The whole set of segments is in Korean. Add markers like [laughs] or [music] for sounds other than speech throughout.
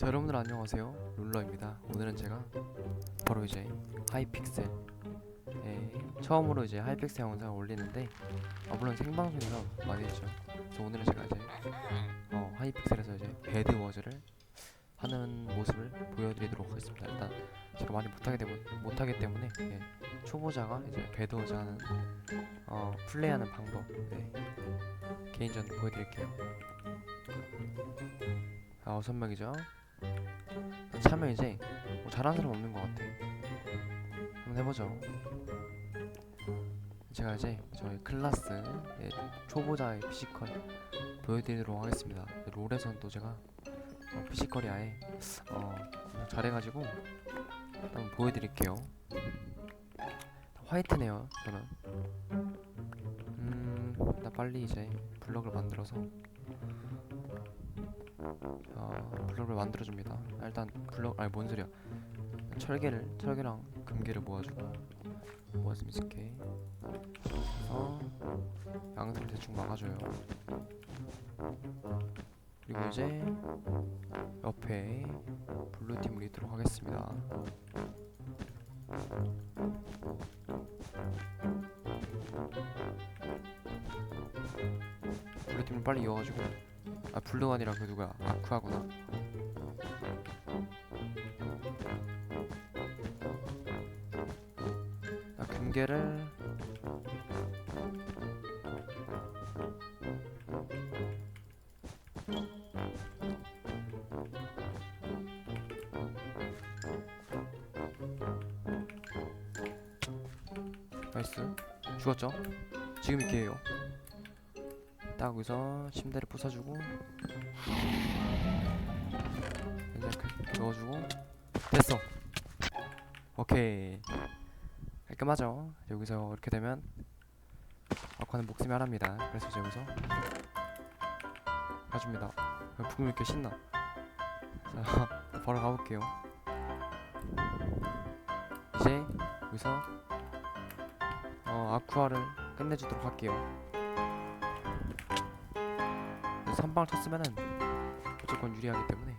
자 여러분들 안녕하세요. 룰러입니다. 오늘은 제가 바로 이제 하이픽셀 에 처음으로 이제 하이픽셀 영상을 올리는데 아 물론 생방송이라 많이 했죠. 그래서 오늘은 제가 이제 어 하이픽셀에서 이제 배드워즈를 하는 모습을 보여드리도록 하겠습니다. 일단 제가 많이 못하게 되고 못하기 때문에 예, 초보자가 이제 배드워즈 하는 어 플레이하는 방법 네, 개인전 보여드릴게요. 아 여섯 명이죠 차면 이제 뭐 잘하는 사람 없는 것 같아. 한번 해보죠. 제가 이제 저희 클라스 예, 초보자의 피지컬 보여드리도록 하겠습니다. 롤에선 또 제가 어, 피지컬이 아예 어, 잘해가지고 한번 보여드릴게요. 화이트네요, 저는. 음, 나 빨리 이제 블럭을 만들어서 어, 블럭을 만들어줍니다. 아, 일단 블럭 아니 뭔 소리야? 철개를 철개랑 금괴를 모아주고 모아서 미스게 그래서 양손 대충 막아줘요. 그리고 이제 옆에 블루팀을 있도록 하겠습니다. 블루팀을 빨리 이어가지고 아 블루가 아니라 그 누구야? 아쿠아구나. 아 금괴를 침대를 부숴주고 이제 그 넣어주고. 됐어. 오케이. 깔끔하죠? 여기서 이렇게 되면 아쿠아는 목숨이 하나입니다. 그래서 여기서 가줍니다. 부금 이렇게 신나. 자 [laughs] 바로 가볼게요. 이제 여기서 어 아쿠아를 끝내주도록 할게요 선방을 쳤으면은 무조건 유리하기 때문에.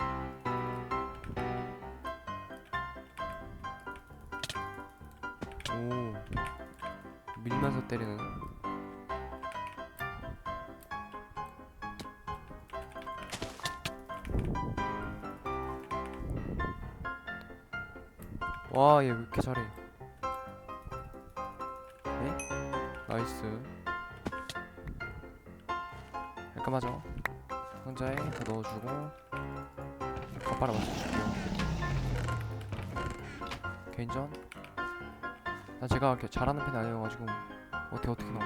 오. 밀면서 때리는. 와얘 왜 이렇게 잘해? 네? 나이스. 깔끔하죠 상자에 다 넣어주고 겉바라 맞춰줄게요. 개인전? 나 제가 이렇게 잘하는 편이 아니어가지고 어떻게 어떻게 넣어?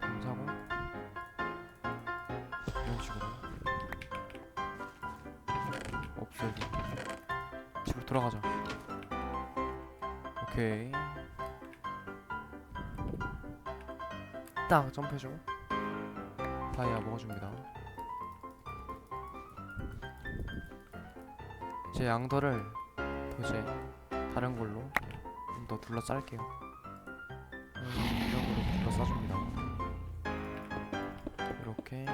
감사하고. 이런 식으로. 없애고. 집으로 돌아가자. 오케이. 딱 점프해주고. 다이아 먹어줍니다 제 양털을 도저히 다른 걸로 좀 더 둘러쌀게요. 음, 이런 걸로 둘러싸줍니다. 이렇게.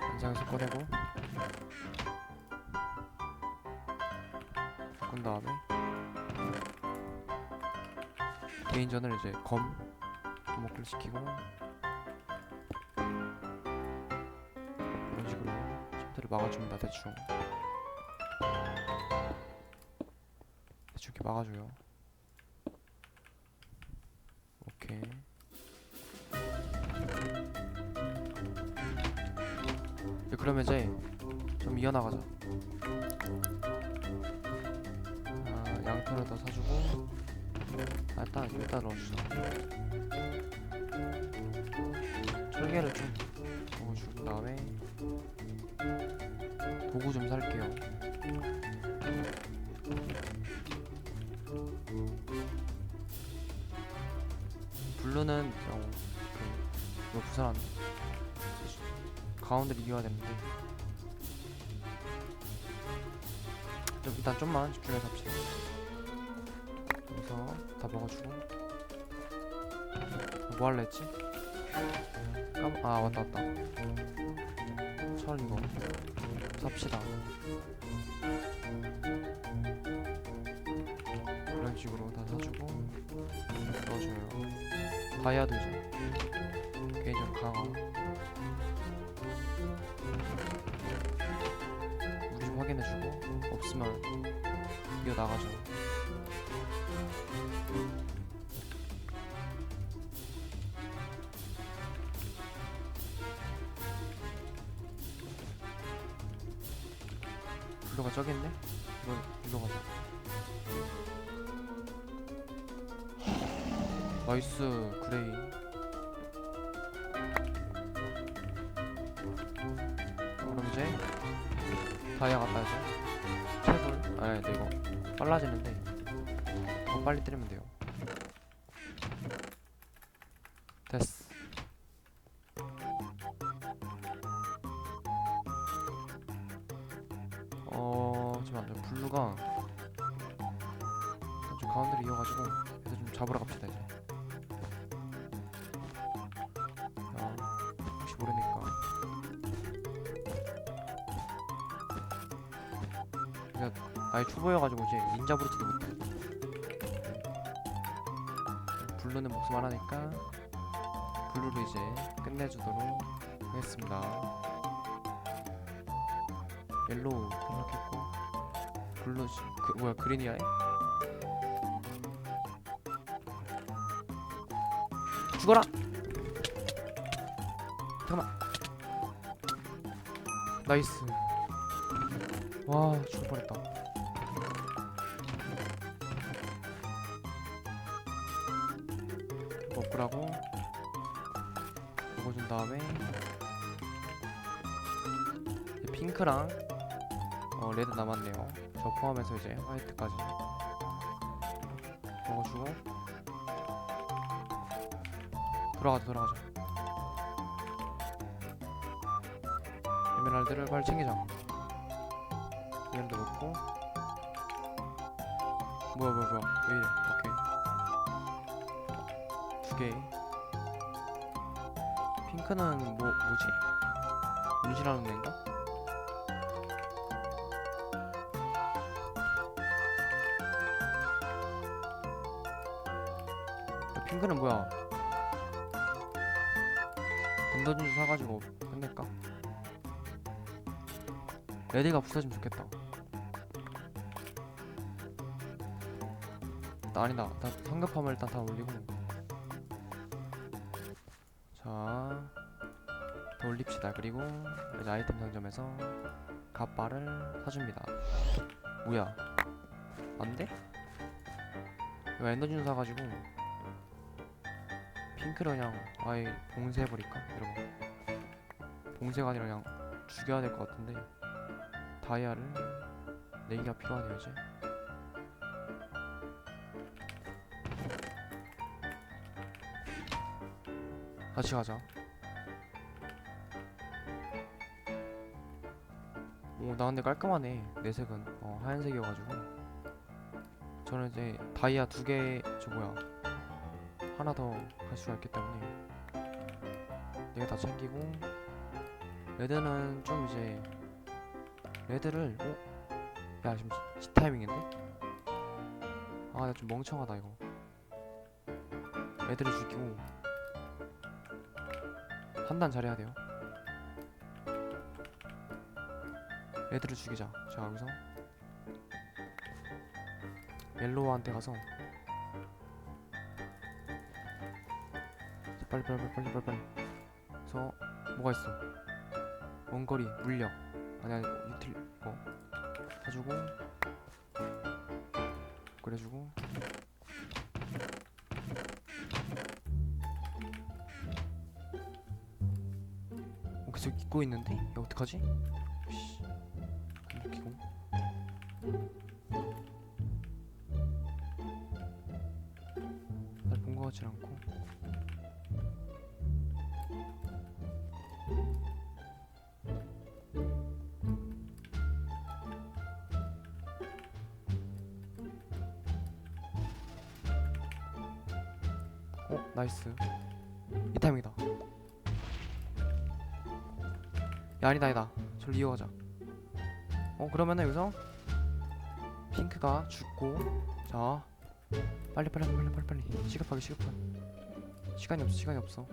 한장에서 꺼내고. 바꾼 다음에 개인전을 이제 검 주먹을 시키고 침대를 막아줍니다 대충. 대충 이렇게 막아줘요. 오케이. 이제 그러면 이제 좀 이어나가자. 아 양털을 더 사주고 아 일단 일단 넣어주자. 철개를 좀 넣어준 다음에 도구 좀 살게요. 블루는 어, 그 이거 부산 가운데를 이겨야 되는데 좀 일단 좀만 집중해서 합시다. 여기서 다 먹어주고 뭐 할래 했지? 까... 아 왔다 왔다 철 이거 삽시다. 이런 식으로 다 사주고 넣어줘요. 이제 개인적 강화. 우리 좀 확인해주고 없으면 이어 나가죠 저기 있네? 이거 일로 가자 나이스 그레이. 그럼 이제 다이아 갔다 이제 채굴 아니 근데 이거 빨라지는데 더 빨리 때리면 돼요. 됐어 어 잡으러 갑시다 이제. 자 혹시 모르니까. 그냥 아예 초보여가지고 이제 닌자 브루트도 못해. 블루는 목숨 하나니까 블루로 이제 끝내주도록 하겠습니다. 옐로우 생각했고 블루 지- 그 뭐야 그린이야 죽어라. 잠깐만. 나이스. 와 죽을 뻔했다. 먹으라고 먹어준 다음에 핑크랑 어 레드 남았네요. 저 포함해서 이제 화이트까지 먹어주고 돌아가자 돌아가자. 에메랄드를 빨리 챙기자. 에메랄드 먹고. 뭐야 뭐야 뭐야. 왜 이래? 오케이. 두개. 핑크는 뭐 뭐지? 문신하는 애인가? 야, 핑크는 뭐야 엔더진주 사가지고 끝낼까? 레디가 부서지면 좋겠다. 나 아니다. 나 성급함을 일단 다 올리고. 자 더 올립시다. 그리고 이제 아이템 상점에서 갓바를 사줍니다. 뭐야? 안돼? 이거 엔더진 사가지고 핑크를 그냥 아예 봉쇄해버릴까? 여러분 봉쇄가 아니라 그냥 죽여야 될 것 같은데 다이아를 4개가 필요하네요 이제. 같이 가자. 오나 근데 깔끔하네 내 색은. 어 하얀색이어가지고. 저는 이제 다이아 두 개 저 뭐야 하나 더 갈 수가 있기 때문에 네개다 챙기고 레드는 좀 이제 레드를 어? 야 지금 지- 지 타이밍인데? 아 나 좀 멍청하다 이거 레드를 죽이고 판단 잘해야 돼요 레드를 죽이자 자 여기서 옐로우한테 가서 빨리 빨리 빨리 빨리 빨리 빨리. 그래서 뭐가 있어? 원거리 물력 아니 아니 유틸 이거 사주고 그래주고. 어, 계속 잊고 있는데? 이거 어떡하지? 어 나이스. 이 타임이다. 야 아니다 아니다. 저로 이어가자. 어 그러면은 여기서 핑크가 죽고 자 빨리 빨리 빨리 빨리 빨리. 시급하게 시급하게. 시간이 없어 시간이 없어.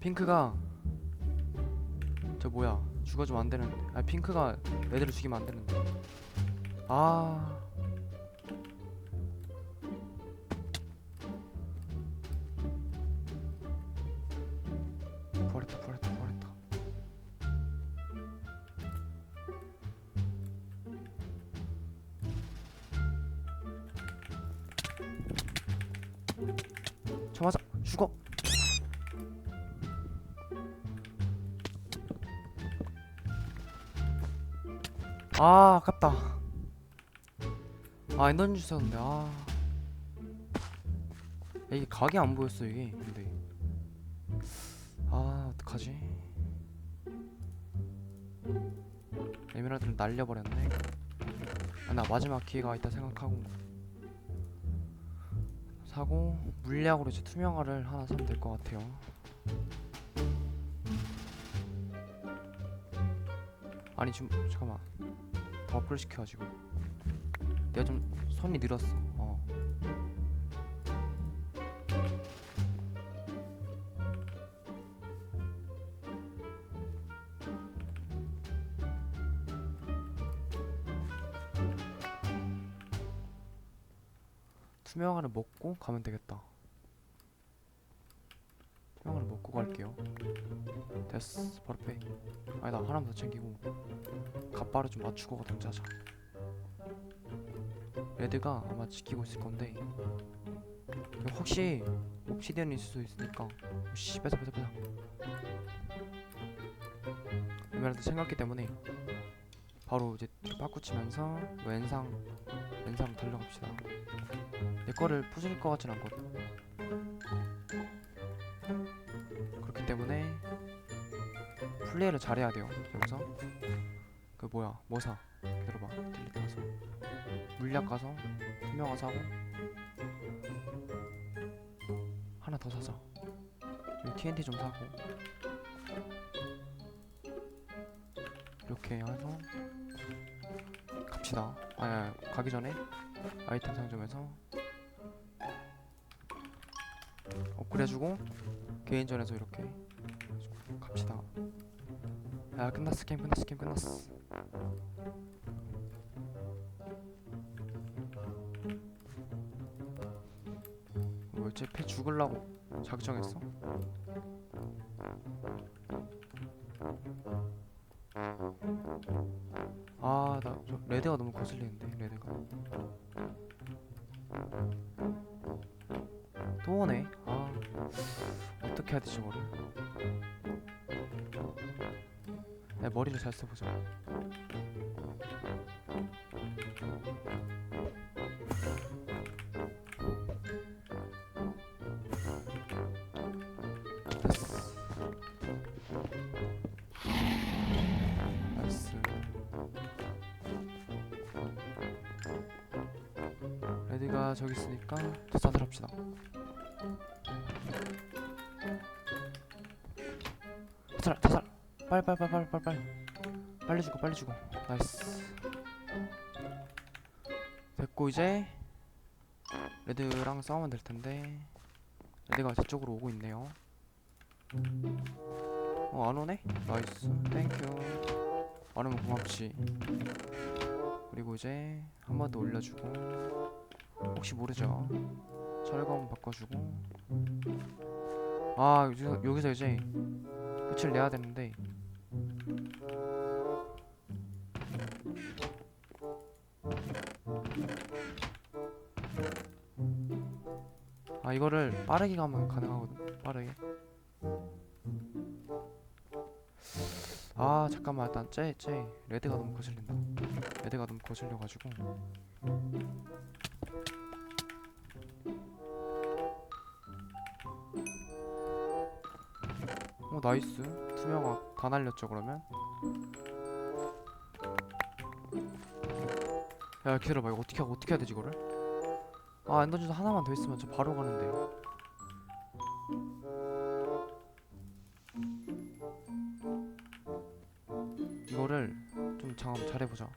핑크가 저 뭐야? 죽어주면 안 되는데 아 핑크가 애들을 죽이면 안 되는데. 아 저 맞아 죽어. 아 아깝다. 아 엔더진 주셨는데 아. 야, 이게 각이 안 보였어 이게. 근데. 아 어떡하지? 에메랄드를 날려버렸네. 아, 나 마지막 기회가 있다 생각하고 사고 물약으로 이제 투명화를 하나 사면 될 것 같아요. 아니 지금 잠깐만. 더 업글 시켜가지고. 내가 좀 손이 늘었어 어 투명화를 먹고 가면 되겠다. 투명화를 먹고 갈게요. 됐어. 바로 빼. 아니다 하나만 더 챙기고 갑바를 좀 맞추고 가든지 하자. 레드가 아마 지키고 있을 건데. 혹시 옵시디언이 있을 수도 있으니까 씨 뺏어 뺏어 뺏어 에메랄드 생겼기 때문에 바로 이제 뒤로 바꾸 치면서 왼상 왼상 달려갑시다. 내 거를 부술 것 같진 않거든. 그렇기 때문에 플레이를 잘해야 돼요. 여기서. 그 뭐야 뭐사? 기다려봐. 딜리트 가서. 물약 가서 투명화 사고. 하나 더 사자. 여기 TNT 좀 사고. 이렇게 해서 갑시다. 아니 가기 전에 아이템 상점에서 업그레이드해주고 개인전에서 이렇게 갑시다. 야 끝났어 게임 끝났어 게임 끝났어. 뭐였지 패 죽을라고 작정했어? 아 나 레드가 너무 거슬리는데 레드가. 또 오네. 아 어떻게 해야 되지 머리 내 머리를 잘 써보자 저기 있으니까 자살을 합시다. 자살 빨리 빨리 빨리 빨리 빨리 빨리. 빨리 죽어 빨리 죽어. 나이스. 됐고 이제 레드랑 싸우면 될 텐데 레드가 제 쪽으로 오고 있네요. 어 안 오네? 나이스. 땡큐. 안 오면 고맙지. 그리고 이제 한 번 더 올려주고 혹시 모르죠? 철검 바꿔주고. 아 여기서, 여기서 이제 끝을 내야 되는데. 아 이거를 빠르게 가면 가능하거든 빠르게. 아 잠깐만 일단 쟤쟤 레드가 너무 거슬린다. 레드가 너무 거슬려가지고 오 나이스. 투명아 다 날렸죠 그러면? 야 기다려봐. 이거 어떻게 어떻게 해야 되지 이거를? 아 엔더지도 하나만 더 있으면 저 바로 가는데요 이거를 좀 잠깐 잘해보자.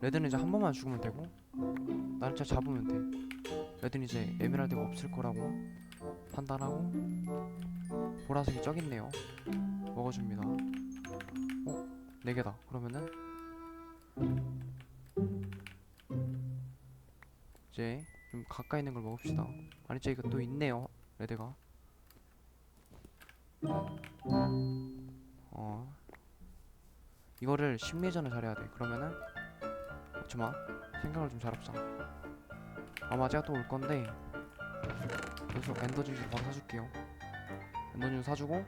레드는 이제 한 번만 죽으면 되고 날짜 잡으면 돼. 레드는 이제 에메랄드가 없을 거라고 판단하고 보라색이 저기 있네요. 먹어줍니다. 어? 네 개다. 그러면은 이제 좀 가까이 있는 걸 먹읍시다. 아니 저기가 또 있네요 레드가. 어. 이거를 심리전을 잘해야 돼. 그러면은 어, 잠깐만 생각을 좀 잘합시다 아마 제가 또 올 건데 그래서 엔더진주 바로 사줄게요. 엔더진주 사주고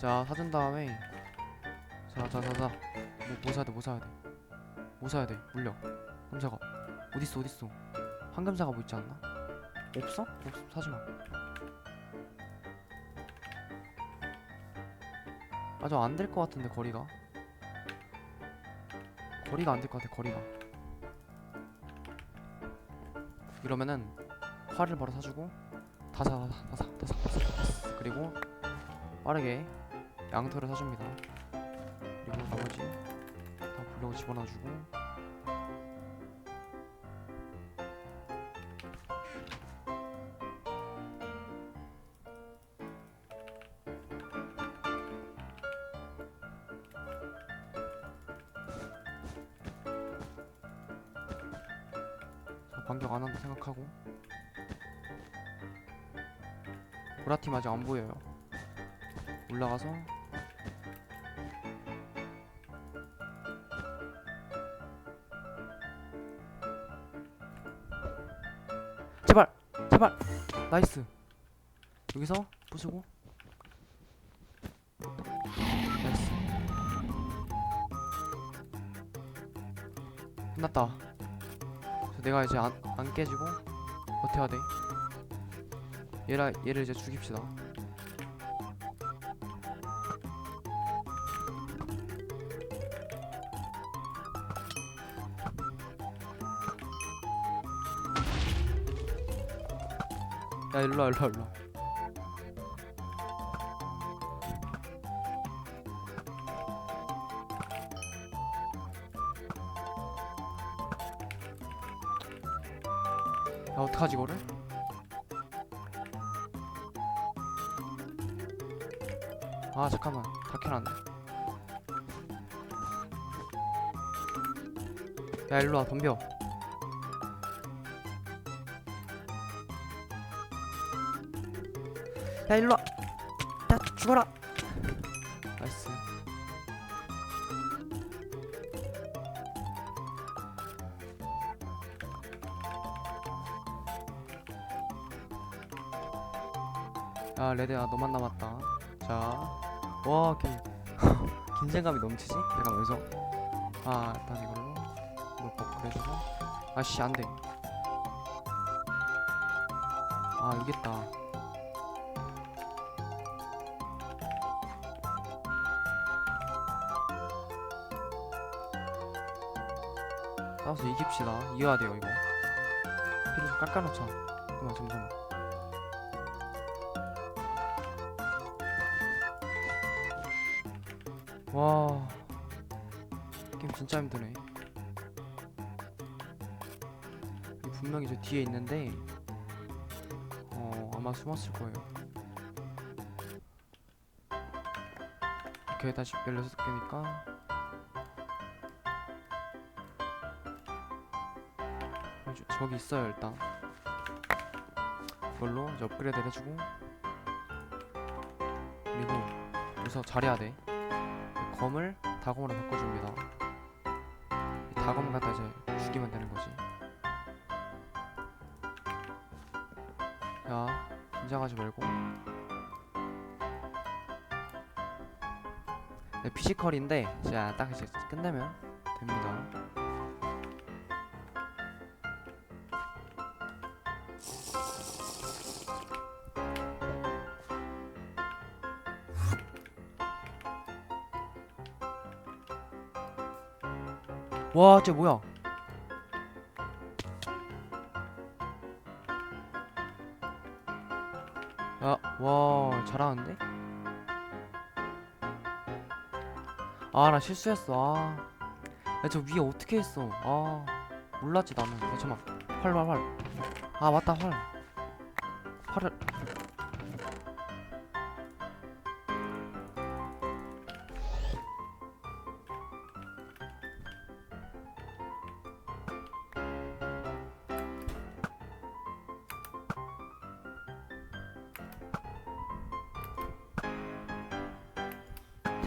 자 사준 다음에 자자자자. 뭐, 뭐 사야 돼 뭐 사야 돼뭐 사야 돼? 물려. 금사가 어딨어 어딨어? 황금사가 뭐 있지 않나? 없어? 없어 사지마. 아주 안될 것 같은데 거리가. 거리가 안 될 것 같아 거리가 이러면은 활을 바로 사주고 다사 다사 다사 다사 그리고 빠르게 양털을 사줍니다. 그리고 나머지 다 블럭을 집어넣어주고 반격 안 한다 생각하고. 보라팀 아직 안 보여요. 올라가서. 제발! 제발! 나이스! 여기서 부수고. 나이스. 끝났다. 자, 내가 이제 안, 안 깨지고 버텨야 돼. 얘라 얘를 이제 죽입시다. 야 일로와 일로와 일로와 야 일로와 덤벼. 야 일로와. 야 죽어라. 나이스. 야 레드야 너만 남았다. 자와 긴장감이 [laughs] 넘치지? 내가 여기서? 아 일단 이거 아씨 안돼. 아 여기 있다. 싸워서 이깁시다. 이겨야 돼요 이거. 피를 좀 깎아놓자. 잠깐만 잠깐만. 와. 게임 진짜 힘드네 분명히 저 뒤에 있는데 어 아마 숨었을 거예요. 이렇게 다시 16개니까. 저, 저기 있어요 일단. 이걸로 이제 업그레이드 해주고. 그리고 여기서 잘해야 돼. 검을 다검으로 바꿔줍니다. 이 다검 갖다 이제 죽이면 되는 거지. 야, 긴장하지 말고. 네, 피지컬인데 자, 딱 이제 끝내면 됩니다. 와, 쟤 뭐야? 야, 와, 잘하는데? 아 나 실수했어. 아. 저 위에 어떻게 했어? 아 몰랐지 나는. 야, 잠깐만. 활 활 활 아 맞다 활. 활을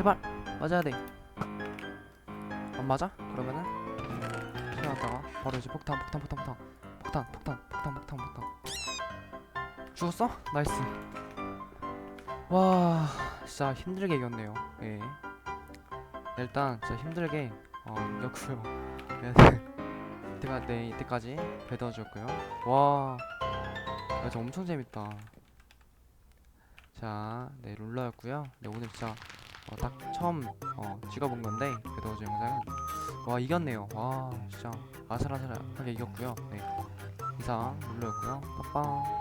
제발 맞아야 돼. 안 맞아? 그러면은 생각하다가 바로 이제 폭탄 폭탄 폭탄 폭탄 폭탄 폭탄 폭탄 폭탄 폭탄 죽었어? 나이스. 와 진짜 힘들게 이겼네요. 예. 일단 진짜 힘들게 어 이겼고요. 네, [laughs] 네 이때까지 배더주였고요. 와 야, 진짜 엄청 재밌다. 자, 네 룰러였고요. 네 오늘 진짜 어, 딱 처음 어, 찍어본 건데 배더즈 영상은 와 이겼네요. 와 진짜 아슬아슬하게 이겼고요. 네 이상 룰러였고요. 빠빠.